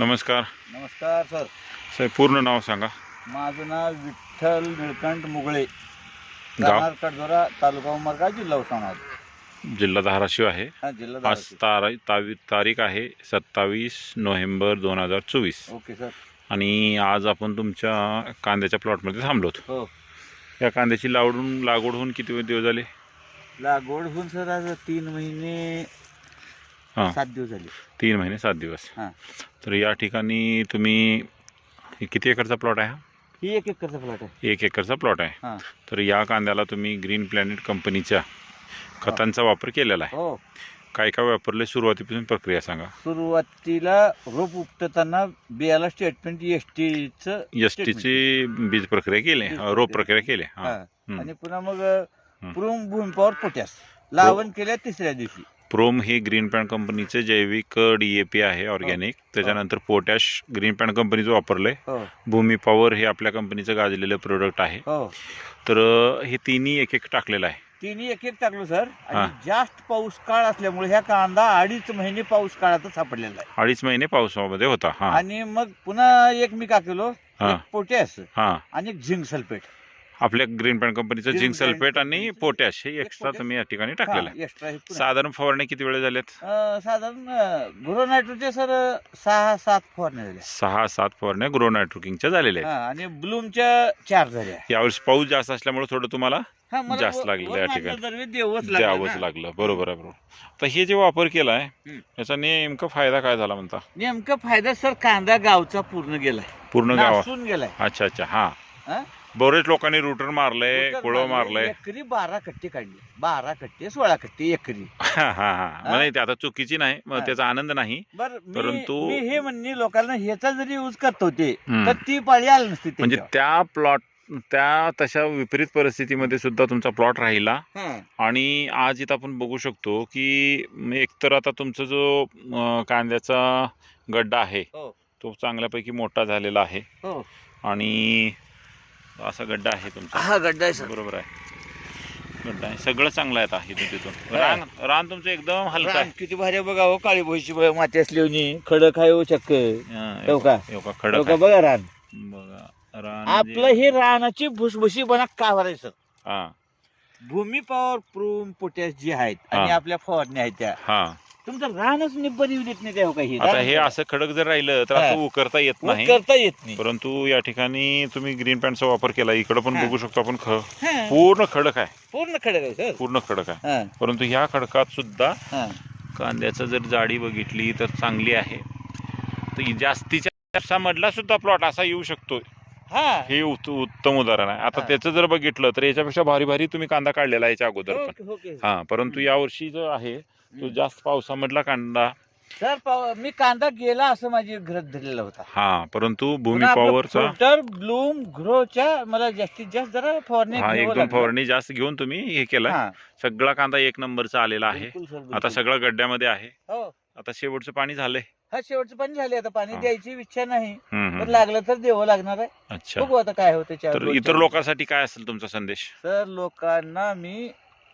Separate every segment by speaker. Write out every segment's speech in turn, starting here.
Speaker 1: नमस्कार.
Speaker 2: नमस्कार सर.
Speaker 1: साहेब पूर्ण नाव सांगा.
Speaker 2: माझं नाव विठ्ठल निळकंठ मुगळे. राहणार कडझोरा तालुका उमरगा जिल्हा उस्मानाबाद.
Speaker 1: जिल्हा धाराशिव आहे.
Speaker 2: हा जिल्हा
Speaker 1: आज
Speaker 2: धाराशिव.
Speaker 1: तारा तावी तारीख आहे सत्तावीस नोव्हेंबर दोन हजार चोवीस.
Speaker 2: Okay sir.
Speaker 1: आणि आज आपण तुमच्या कांद्याच्या प्लॉटमध्ये थांबलोत.
Speaker 2: हो.
Speaker 1: या कांद्याची लावडून लागवड होऊन किती दिवस झाले?
Speaker 2: लागवड होऊन सर आज तीन महिने
Speaker 1: हां.
Speaker 2: सात दिवस झाले.
Speaker 1: तीन महिने सात दिवस.
Speaker 2: हां.
Speaker 1: तर या ठिकाणी तुम्ही हे किती एकरचा प्लॉट आहे हा?
Speaker 2: ही एक एकरचा प्लॉट आहे.
Speaker 1: एक एकरचा प्लॉट आहे.
Speaker 2: हां.
Speaker 1: तर या कांद्याला तुम्ही ग्रीन प्लॅनेट कंपनीच्या खतांचा वापर केलेला आहे.
Speaker 2: हो.
Speaker 1: काय काय वापरले? सुरुवातीपासून प्रक्रिया सांगा.
Speaker 2: सुरुवातीला रोप उपटताना बियाला स्टेटमेंट एस टीचं
Speaker 1: एस टीची बीज प्रक्रिया केली. रोप
Speaker 2: प्रक्रिया.
Speaker 1: केली. हां. हम्म.
Speaker 2: आणि पुन्हा मग प्रूम भूमिपावर पोटॅस लावण केल्या तिसऱ्या दिवशी.
Speaker 1: प्रोम हे ग्रीन पॅन कंपनीचे जैविक डी ए पी आहे ऑर्गॅनिक त्याच्यानंतर पोटॅश ग्रीन पॅन कंपनीचं वापरलंय भूमी पॉवर हे आपल्या कंपनीचं गाजलेलं प्रोडक्ट आहे. तर हे तिन्ही एक एक टाकलेलं आहे.
Speaker 2: तिन्ही एक एक टाकलो सर. आणि जास्त पाऊस काळ असल्यामुळे ह्या कांदा अडीच महिने पाऊस काळातच सापडलेला आहे.
Speaker 1: अडीच महिने पावसामध्ये होता हा.
Speaker 2: आणि मग पुन्हा एक मी का केलो
Speaker 1: हा.
Speaker 2: पोटॅस
Speaker 1: हा.
Speaker 2: आणि झिंक सल्फेट
Speaker 1: आपल्या ग्रीन पॅन कंपनीचं
Speaker 2: Pan
Speaker 1: सल्फेट आणि पोटॅश हे
Speaker 2: एक
Speaker 1: एक्स्ट्रा. तुम्ही या ठिकाणी टाकलेलं आहे.
Speaker 2: एक्स्ट्रा हे पुन्हा.
Speaker 1: साधारण फवारणी किती वेळ झाल्यात
Speaker 2: अं, साधारण गुरु नायट्रोचे सर सहा सात फवारण्या झाल्या
Speaker 1: सहा सात फवारण्या ग्रो नायट्रोकिंगच्या झालेल्या आहेत.
Speaker 2: हा, आणि ब्लूमच्या चार झाल्या
Speaker 1: यावेळेस पाऊस जास्त असल्यामुळे थोडं तुम्हाला
Speaker 2: हा, मला
Speaker 1: जास्त
Speaker 2: व-
Speaker 1: लागलेलं
Speaker 2: वर
Speaker 1: या ठिकाणी.
Speaker 2: लागलं
Speaker 1: द्यावंच
Speaker 2: ना.
Speaker 1: लागलं. बरोबर आहे बरोबर. तर हे जे वापर केलाय
Speaker 2: हम्म.
Speaker 1: याचा नेमका फायदा काय झाला म्हणता?
Speaker 2: नेमका फायदा सर कांदा गावचा पूर्ण गेलाय.
Speaker 1: पूर्ण गावा?
Speaker 2: नासून गेलाय.
Speaker 1: अच्छा अच्छा. हा.
Speaker 2: हा?
Speaker 1: बरेच लोकांनी रुटर मारलंय कुळं मारलंय
Speaker 2: एकरी बारा कट्टे काढले बारा कट्टे सोळा कट्टे एकरी
Speaker 1: हा हा हा म्हणजे ते आता चुकीची नाही मग. त्याचा आनंद नाही
Speaker 2: बर
Speaker 1: परंतु-
Speaker 2: मी हे म्हणणे लोकांना ह्याचा जरी यूज करत होते
Speaker 1: हम्म.
Speaker 2: तर ती पाळी आली नसती
Speaker 1: म्हणजे
Speaker 2: त्याच्यावर.
Speaker 1: त्या प्लॉट त्या तशा विपरीत परिस्थितीमध्ये सुद्धा तुमचा प्लॉट राहिला
Speaker 2: हा,
Speaker 1: आणि आज इथं आपण बघू शकतो की एकतर आता तुमचा जो अं, कांद्याचा गड्डा आहे
Speaker 2: हो.
Speaker 1: तो चांगल्यापैकी मोठा झालेला आहे
Speaker 2: हो.
Speaker 1: आणि असा गड्डा आहे तुमचा.
Speaker 2: हा गड्डा आहे सर.
Speaker 1: बरोबर आहे. गड्डा आहे. सगळं चांगलं आहे आता इथून तिथून.
Speaker 2: हा.
Speaker 1: रान रान तुमचं एकदम हलका
Speaker 2: रान
Speaker 1: आहे.
Speaker 2: किती भारी आहे बघा हो काळी भोईची माती असली खडक आहे हो चक्क.
Speaker 1: हा,
Speaker 2: हो का?
Speaker 1: हो
Speaker 2: हो
Speaker 1: खडक
Speaker 2: का?
Speaker 1: आहे.
Speaker 2: बघा रान.
Speaker 1: बघा रान
Speaker 2: आपलं
Speaker 1: जे-
Speaker 2: हे रानाची भुसभुशीपणा का भरायचं
Speaker 1: हा.
Speaker 2: भूमी पॉवर प्रूम पोटॅश जी आहेत आणि
Speaker 1: हा.
Speaker 2: आपल्या फवारण्या आहेत त्या.
Speaker 1: हा.
Speaker 2: तुमचं रानच निब्बर येऊ देत नाही त्या हो का हे
Speaker 1: आता हे असं खडक जर राहिलं तर. असं उकरता येत नाही.
Speaker 2: करता येत नाही.
Speaker 1: परंतु या ठिकाणी तुम्ही ग्रीन पॅन्टचा वापर केला. इकडं पण. बघू शकतो आपण ख
Speaker 2: हा,
Speaker 1: पूर्ण खडक आहे.
Speaker 2: पूर्ण खडक आहे सर.
Speaker 1: पूर्ण खडक आहे.
Speaker 2: हा,
Speaker 1: परंतु ह्या खडकात सुद्धा
Speaker 2: हा.
Speaker 1: कांद्याचं जर जाडी बघितली तर चांगली आहे. तर जास्तीच्या मधला सुद्धा प्लॉट असा येऊ शकतो
Speaker 2: हा.
Speaker 1: हे उत- उत्तम उदाहरण आहे. आता
Speaker 2: हा.
Speaker 1: त्याचं जर बघितलं तर याच्यापेक्षा भारी भारी तुम्ही कांदा काढलेला आहे याच्या अगोदर पण.
Speaker 2: Okay, okay.
Speaker 1: हा परंतु यावर्षी जो आहे तो जास्त पावसामधला कांदा.
Speaker 2: सर पाव- मी कांदा गेला असं माझी घरात धरलेला होता.
Speaker 1: हा परंतु भूमी पॉवरचा
Speaker 2: फिल्टर ब्लूम ग्रोच्या मला जास्तीत जास्त जरा फवारणी
Speaker 1: हा एक दोन फवारणी जास्त घेऊन तुम्ही हे केलाय. सगळा कांदा एक नंबरचा आलेला आहे. आता सगळं गड्ड्यामध्ये आहे.
Speaker 2: हो.
Speaker 1: आता शेवटचं पाणी झालंय.
Speaker 2: हा शेवटचं पाणी झाले आता पाणी
Speaker 1: हा.
Speaker 2: द्यायची इच्छा नाही.
Speaker 1: हम्म,
Speaker 2: तर
Speaker 1: हम्म.
Speaker 2: लागलं तर द्यावं लागणार आहे.
Speaker 1: अच्छा.
Speaker 2: बघू आता काय होते
Speaker 1: तर इतर लोकांसाठी काय असेल तुमचा संदेश?
Speaker 2: तर लोकांना मी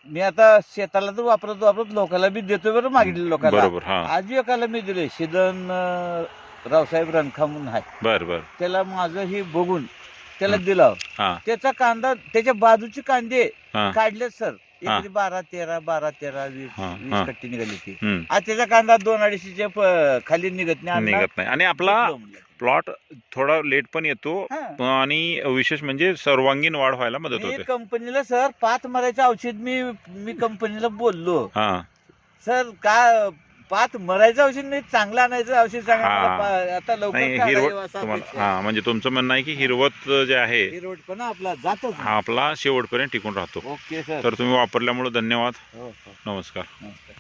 Speaker 2: मी आता शेताला तर वापरत वापरत लोकांना बी देतो बरं मागितले लोकांना
Speaker 1: बरोबर हा.
Speaker 2: आज एकाला मी दिले शिदन अं, रावसाहेब रणखा म्हणून आहे.
Speaker 1: बर बर.
Speaker 2: त्याला माझं हे बघून त्याला
Speaker 1: हं.
Speaker 2: दिलं.
Speaker 1: हा.
Speaker 2: त्याचा कांदा त्याच्या बाजूचे कांदे
Speaker 1: हा.
Speaker 2: काढले सर.
Speaker 1: हा.
Speaker 2: एकरी बारा तेरा बारा तेरा वीस
Speaker 1: हा, हा.
Speaker 2: वीस कट्टी निघाली ती
Speaker 1: हम्म
Speaker 2: आज त्याचा कांदा दोन अडीचशेच्या प- खाली निघत नाही
Speaker 1: निघत नाही आणि आपला
Speaker 2: म्हणलं.
Speaker 1: प्लॉट थोडा लेट पण येतो
Speaker 2: हा.
Speaker 1: आणि विशेष म्हणजे सर्वांगीण वाढ व्हायला मदत
Speaker 2: मी
Speaker 1: होते
Speaker 2: कंपनीला सर पाच मरायचं औषध मी मी कंपनीला बोललो
Speaker 1: हा
Speaker 2: सर का पाच मरायचं औषध नाही चांगलं आणायचं औषध सांगा
Speaker 1: हा.
Speaker 2: मला पा- आता
Speaker 1: नाही तुम्हाला. हा म्हणजे तुमचं म्हणणं आहे की हिरवत जे आहे
Speaker 2: आपला जातच
Speaker 1: हा आपला शेवटपर्यंत टिकून राहतो.
Speaker 2: Okay sir.
Speaker 1: तर तुम्ही वापरल्यामुळे धन्यवाद.
Speaker 2: हो हो.
Speaker 1: नमस्कार.
Speaker 2: नमस्कार.